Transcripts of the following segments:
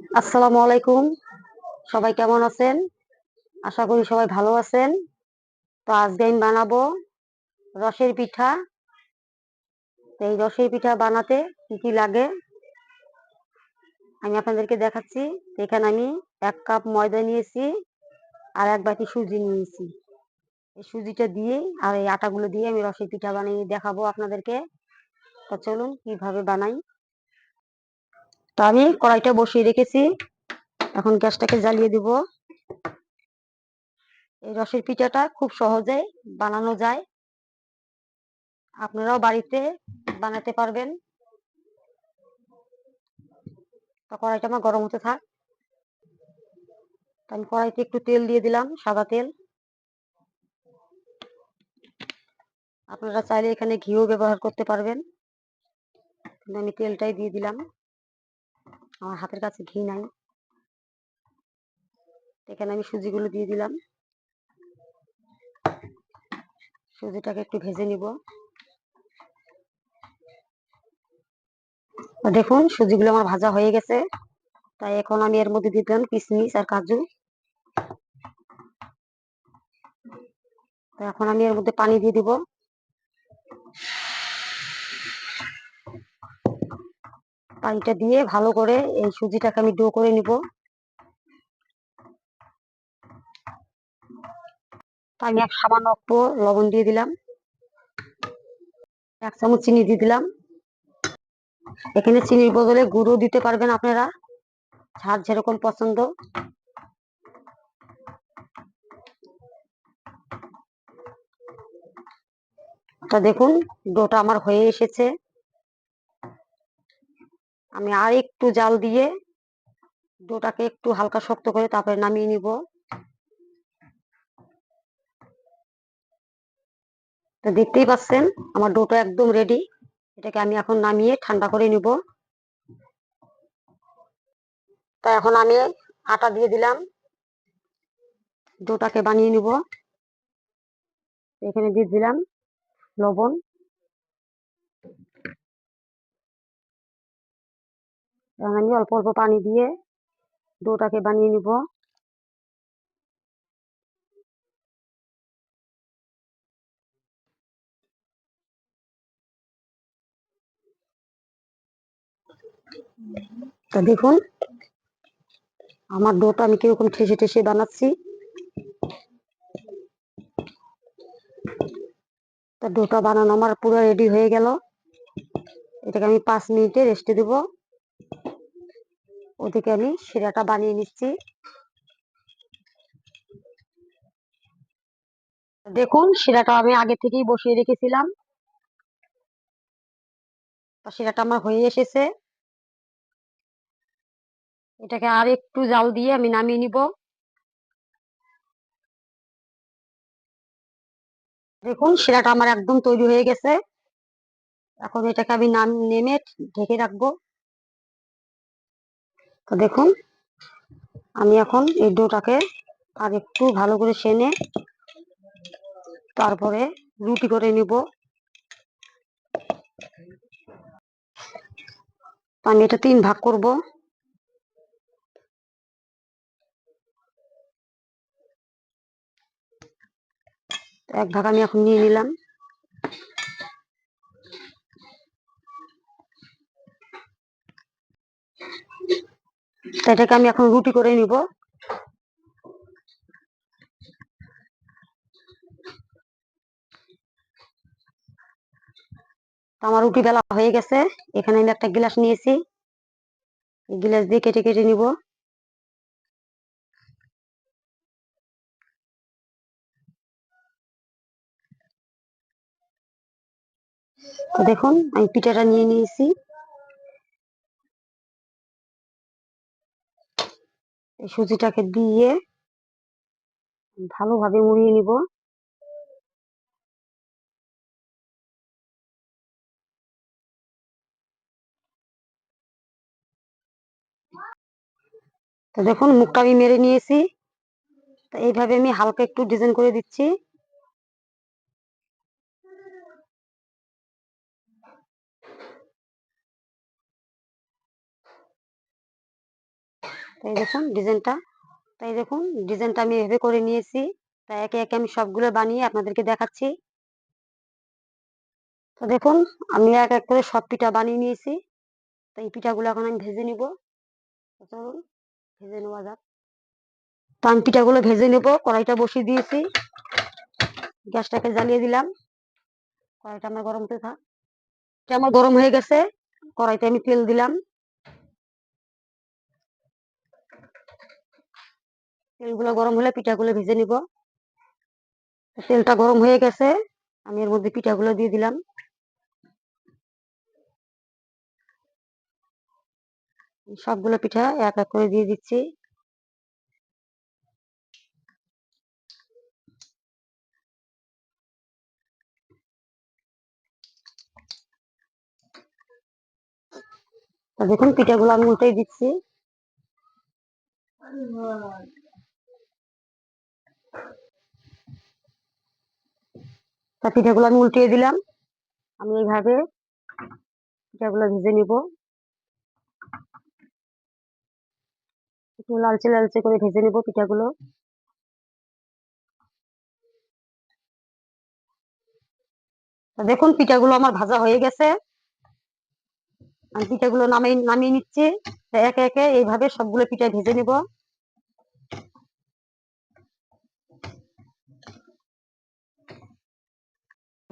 আসসালামু আলাইকুম। সবাই কেমন আছেন? আশা করি সবাই ভালো আছেন। তো আজকে আমি বানাবো রসের পিঠা। এই রসের পিঠা বানাতে কি কি লাগে? আমি আপনাদেরকে দেখাচ্ছি। এখানে আমি এক কাপ ময়দা নিয়েছি আর এক বাটি সুজি নিয়েছি। এই সুজিটা দিয়ে আর এই আটাগুলো দিয়ে আমি রসের পিঠা বানিয়ে দেখাবো আপনাদেরকে। তো চলুন কীভাবে বানাই। তো আমি কড়াইটা বসিয়ে রেখেছি। এখন গ্যাসটাকে জ্বালিয়ে দিব। এই রসের পিঠাটা খুব সহজে বানানো যায়। আপনারাও বাড়িতে বানাতে পারবেন। তো কড়াইটা আমার গরম হতে থাক। আমি কড়াইতে একটু তেল দিয়ে দিলাম, সাদা তেল। আপনারা চাইলে এখানে ঘিও ব্যবহার করতে পারবেন। আমি তেলটাই দিয়ে দিলাম। আমার হাতের কাছে ঘি নাই। এখানে আমি সুজিগুলো দিয়ে দিলাম। সুজিটাকে একটু ভেজে নিব। দেখুন, সুজিগুলো আমার ভাজা হয়ে গেছে। তাই এখন আমি এর মধ্যে দিয়ে দিলাম কিশমিশ আর কাজু। এখন আমি এর মধ্যে পানি দিয়ে দিব। পানিটা দিয়ে ভালো করে এই সুজিটাকে আমি ডো করে নিব। আমি এক সামান্য একটু লবণ দিয়ে দিলাম। এক চামচ চিনি দিয়ে দিলাম। এখানে চিনির বদলে গুঁড়ো দিতে পারবেন আপনারা ঝাল যেরকম পছন্দ। তা দেখুন, ডোটা আমার হয়ে এসেছে। আমি আর একটু জাল দিয়ে ডোটাকে একটু হালকা শক্ত করে তারপরে নামিয়ে নিব। তো দেখতেই পাচ্ছেন, আমার ডোটা একদম রেডি এটাকে আমি এখন নামিয়ে ঠান্ডা করে নিব। তা এখন আমি আটা দিয়ে দিলাম। ডোটাকে বানিয়ে নিব। এখানে দিয়ে দিলাম লবণ। আমি অল্প অল্প পানি দিয়ে ডোটাকে বানিয়ে নিব। তা দেখুন, আমার ডোটা আমি কীরকম ঠেসে ঠেসে বানাচ্ছি। তা ডোটা বানানো আমার পুরো রেডি হয়ে গেল। এটাকে আমি পাঁচ মিনিটে রেস্টে দেব। ওদিকে আমি শিরাটা বানিয়ে নিচ্ছি। দেখুন, শিরাটা আমি আগে থেকেই বসিয়ে রেখেছিলাম। শিরাটা আমার হয়ে এসেছে। এটাকে আর একটু জাল দিয়ে আমি নামিয়ে নিব। দেখুন, শিরাটা আমার একদম তৈরি হয়ে গেছে। এখন এটাকে আমি নাম নেমে ঢেকে রাখব। তো দেখুন, আমি এখন এই ডোটাকে আর একটু ভালো করে সেনে তারপরে রুটি করে নিব। আমি এটা তিন ভাগ করব। এক ভাগ আমি এখন নিয়ে নিলাম। এটাকে আমি এখন রুটি করে নিব। আমার রুটি বেলা হয়ে গেছে। এখানে আমি একটা গ্লাস নিয়েছি। গ্লাস দিয়ে কেটে কেটে নিব। তো দেখুন, আমি পিঠাটা নিয়ে নিয়েছি। এই সুজিটাকে দিয়ে ভালোভাবে মুড়িয়ে নিব। তো দেখুন, মুখটা আমি মেরে নিয়েছি। তো এইভাবে আমি হালকা একটু ডিজাইন করে দিচ্ছি। তাই দেখুন ডিজাইনটা। তাই দেখুন, ডিজাইনটা আমি এভাবে করে নিয়েছি। তাই একে একে আমি সবগুলো বানিয়ে আপনাদেরকে দেখাচ্ছি। তো দেখুন, আমি এক এক করে সব পিঠা বানিয়ে নিয়েছি। তো এই পিঠাগুলো এখন আমি ভেজে নিব। চলুন, ভেজে নেওয়া যাক। তো আমি পিঠাগুলো ভেজে নেব। কড়াইটা বসিয়ে দিয়েছি। গ্যাসটাকে জ্বালিয়ে দিলাম। কড়াইটা আমার গরম হতে থাক। এটা আমার গরম হয়ে গেছে। কড়াইতে আমি তেল দিলাম। তেলগুলো গরম হলে পিঠাগুলো ভেজে নিব। তেলটা গরম হয়ে গেছে, আমি এর মধ্যে পিঠাগুলো দিয়ে দিলাম। সবগুলো পিঠা এক এক করে দিয়ে দিচ্ছি। দেখুন, পিঠাগুলো আমি উল্টেই দিচ্ছি। তা পিঠাগুলো আমি উল্টিয়ে দিলাম। আমি এইভাবে পিঠাগুলো ভেজে নিব। একটু লালচে লালচে করে ভেজে নিব পিঠাগুলো। দেখুন, পিঠাগুলো আমার ভাজা হয়ে গেছে। আমি পিঠাগুলো নামিয়ে নামিয়ে নিচ্ছি। একে একে এইভাবে সবগুলো পিঠা ভেজে নিব।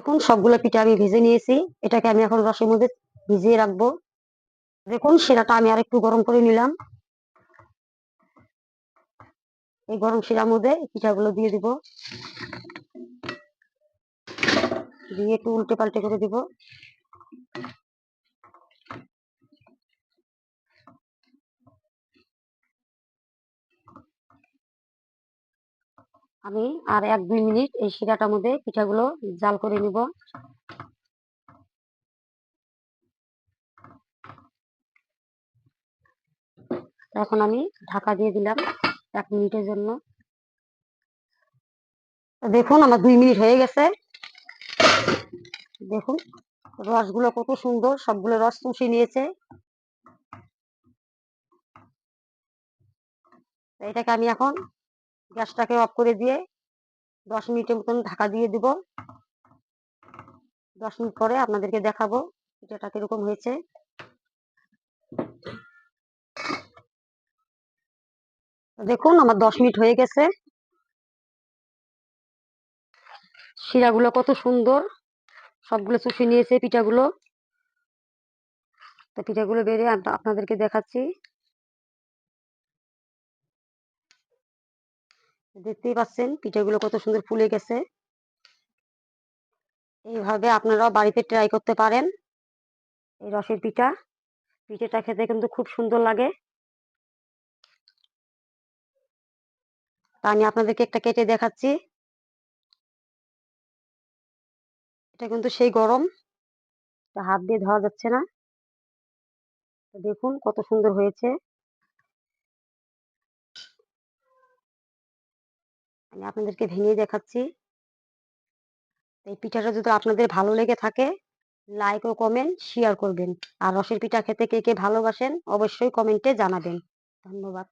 দেখুন, সবগুলো পিঠা আমি ভেজে নিয়েছি। এটাকে আমি এখন রসের মধ্যে ভিজিয়ে রাখব। দেখুন, শিরাটা আমি আর একটু গরম করে নিলাম। এই গরম শিরার মধ্যে পিঠাগুলো দিয়ে দিব। দিয়ে একটু উল্টে পাল্টে করে দিব। আমি আর এক দুই মিনিট এই শিরাটার মধ্যে পিঠাগুলো জাল করে নিব। এখন আমি ঢাকা দিয়ে দিলাম এক মিনিটের জন্য। দেখুন, আমার দুই মিনিট হয়ে গেছে। দেখুন, রসগুলো কত সুন্দর, সবগুলো রস চুষে নিয়েছে। এটাকে আমি এখন গ্যাসটাকে অফ করে দিয়ে দশ মিনিটের মতন ঢাকা দিয়ে দিব। দশ মিনিট পরে আপনাদেরকে দেখাবো পিঠাটা কীরকম হয়েছে। দেখুন, আমার দশ মিনিট হয়ে গেছে। শিরাগুলো কত সুন্দর। সবগুলো চুষে নিয়েছে পিঠাগুলো। তো পিঠাগুলো বেড়ে আপনাদেরকে দেখাচ্ছি। দেখতেই পাচ্ছেন, পিঠাগুলো কত সুন্দর ফুলে গেছে। এইভাবে আপনারাও বাড়িতে ট্রাই করতে পারেন এই রসের পিঠা। পিঠাটা খেতে কিন্তু খুব সুন্দর লাগে। তা আমি আপনাদেরকে একটা কেটে দেখাচ্ছি। এটা কিন্তু সেই গরম হাত দিয়ে ধরা যাচ্ছে না। দেখুন কত সুন্দর হয়েছে। আমি আপনাদেরকে ভেঙে দেখাচ্ছি। এই পিঠাটা যদি আপনাদের ভালো লেগে থাকে লাইক ও কমেন্ট শেয়ার করবেন। আর রসের পিঠা খেতে কে কে ভালোবাসেন, অবশ্যই কমেন্টে জানাবেন। ধন্যবাদ।